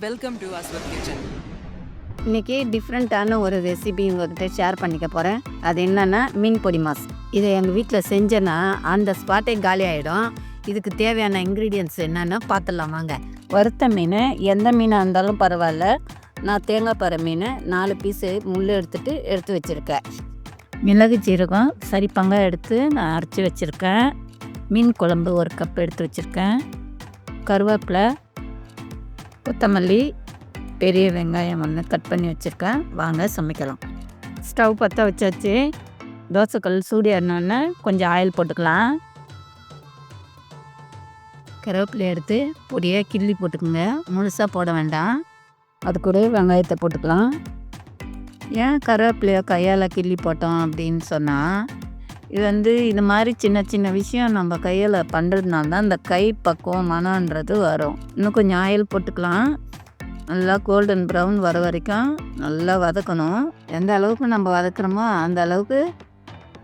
Welcome to Ashwar kitchen இன்றைக்கி டிஃப்ரெண்ட்டான ஒரு ரெசிபி உங்கள்கிட்ட ஷேர் பண்ணிக்க போகிறேன் அது என்னென்னா மீன் பொடி மாஸ் இதை எங்கள் வீட்டில் செஞ்சேன்னா அந்த ஸ்பாட்டே காலி ஆகிடும் இதுக்கு தேவையான இன்க்ரீடியன்ட்ஸ் என்னென்னு பார்த்துடலாம் வாங்க. வறுத்த மீன் எந்த மீனாக இருந்தாலும் பரவாயில்ல. நான் தேங்காய் பாறை மீன் நாலு பீஸு முள் எடுத்துட்டு எடுத்து வச்சுருக்கேன். மிளகு ஜீரகம் சரி எடுத்து நான் அரைச்சி வச்சுருக்கேன். மீன் குழம்பு ஒரு கப் எடுத்து வச்சுருக்கேன். கருவேப்பிலை கொத்தமல்லி பெரிய வெங்காயம் ஒன்று கட் பண்ணி வச்சுருக்கேன். வாங்க சமைக்கலாம். ஸ்டவ் பற்ற வச்சாச்சு. தோசைக்கல் சூடி ஏறினோடனே கொஞ்சம் ஆயில் போட்டுக்கலாம். கருவேப்பிலை எடுத்து பொடியாக கிள்ளி போட்டுக்கோங்க. முழுசாக போட வேண்டாம். அது கூட வெங்காயத்தை போட்டுக்கலாம். ஏன் கருவேப்பிலையை கையால் கிள்ளி போட்டோம் அப்படின்னு சொன்னால் இது வந்து இது மாதிரி சின்ன சின்ன விஷயம் நம்ம கையில் பண்ணுறதுனால தான் இந்த கை பக்குவம் மனன்றது வரும். இன்னும் கொஞ்சம் ஆயில் போட்டுக்கலாம். நல்லா கோல்டன் ப்ரௌன் வர வரைக்கும் நல்லா வதக்கணும். எந்த அளவுக்கு நம்ம வதக்குறோமோ அந்த அளவுக்கு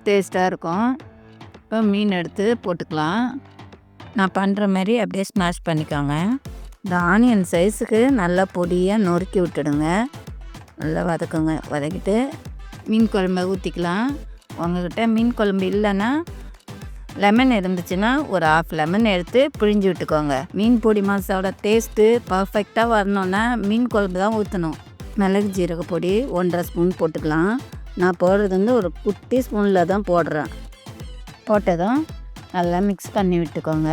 டேஸ்ட்டாக இருக்கும். இப்போ மீன் எடுத்து போட்டுக்கலாம். நான் பண்ணுற மாதிரி அப்படியே ஸ்மாஷ் பண்ணிக்கோங்க. இந்த ஆனியன் சைஸுக்கு நல்லா பொடியாக நொறுக்கி விட்டுடுங்க. நல்லா வதக்குங்க. வதக்கிட்டு மீன் குழம்ப ஊற்றிக்கலாம் உங்ககிட்ட மீன் குழம்பு இல்லைன்னா லெமன் இருந்துச்சுன்னா ஒரு ஆஃப் லெமன் எடுத்து பிழிஞ்சு விட்டுக்கோங்க. மீன் பொடி மாசாவோட டேஸ்ட்டு பர்ஃபெக்டாக வரணுன்னா மீன் குழம்பு தான் ஊற்றணும் மிளகு ஜீரக பொடி ஒன்றரை ஸ்பூன் போட்டுக்கலாம். நான் போடுறது வந்து ஒரு குட்டி ஸ்பூனில் தான் போடுறேன். போட்டதும் நல்லா மிக்ஸ் பண்ணி விட்டுக்கோங்க.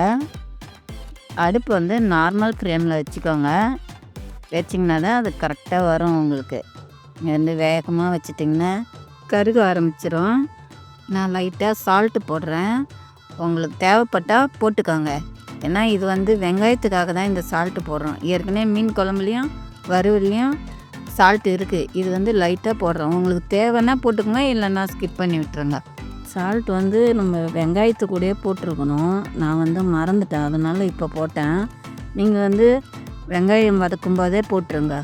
அடுப்பு வந்து நார்மல் ஃப்ளேமில் வச்சுக்கோங்க. வச்சிங்கன்னா தான் அது கரெக்டாக வரும் உங்களுக்கு. இங்கே வந்து வேகமாக வச்சிட்டிங்கன்னா கருக ஆரம்பிச்சிடும் நான் லைட்டாக சால்ட்டு போடுறேன். உங்களுக்கு தேவைப்பட்டால் போட்டுக்கோங்க. ஏன்னா இது வந்து வெங்காயத்துக்காக தான் இந்த சால்ட்டு போடுறோம். ஏற்கனவே மீன் குழம்புலையும் வறுவல்லையும் சால்ட் இருக்குது இது வந்து லைட்டாக போடுறோம். உங்களுக்கு தேவைன்னா போட்டுக்கோங்க இல்லைன்னா ஸ்கிப் பண்ணி விட்டுருங்க. சால்ட் வந்து நம்ம வெங்காயத்து கூடயே போட்டிருக்கணும். நான் வந்து மறந்துட்டேன். அதனால் இப்போ போட்டேன். நீங்கள் வந்து வெங்காயம் வதக்கும் போதே போட்டுருங்க.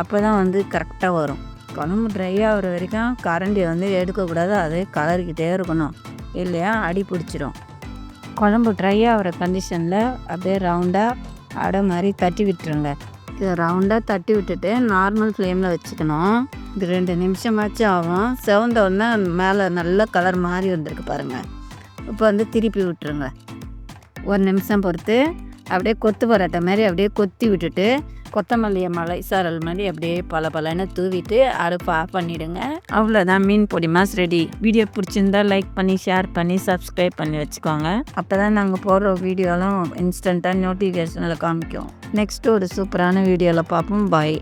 அப்போ தான் வந்து கரெக்டாக வரும். குழம்பு ட்ரை ஆகிற வரைக்கும் கரண்டியை வந்து எடுக்கக்கூடாது. அதே கலர்கிட்டே இருக்கணும். இல்லையா? அடி பிடிச்சிரும். குழம்பு ட்ரை ஆகிற கண்டிஷனில் அப்படியே ரவுண்டாக அடை மாதிரி தட்டி விட்டுருங்க. இதை ரவுண்டாக தட்டி விட்டுட்டு நார்மல் ஃப்ளேமில் வச்சுக்கணும். இது ரெண்டு நிமிஷமாச்சும் ஆகும். செவந்த உடனே மேலே நல்ல கலர் மாறி வந்திருக்கு பாருங்கள் இப்போ வந்து திருப்பி விட்டுருங்க. ஒரு நிமிஷம் பொறுத்து அப்படியே கொத்து பரோட்டா மாதிரி அப்படியே கொத்தி விட்டுட்டு கொத்தமல்லியை மலை சாரல் மாதிரி அப்படியே பல பலன்னு தூவிட்டு அடுப்பு ஆஃப் பண்ணிவிடுங்க அவ்வளோதான் மீன் பொடி மாஸ் ரெடி வீடியோ பிடிச்சிருந்தா லைக் பண்ணி ஷேர் பண்ணி சப்ஸ்கிரைப் பண்ணி வச்சுக்கோங்க. அப்போ தான் நாங்கள் போடுற வீடியோலாம் இன்ஸ்டண்ட்டாக நோட்டிஃபிகேஷனில் காமிக்கும். நெக்ஸ்ட்டு ஒரு சூப்பரான வீடியோவில் பார்ப்போம். பாய்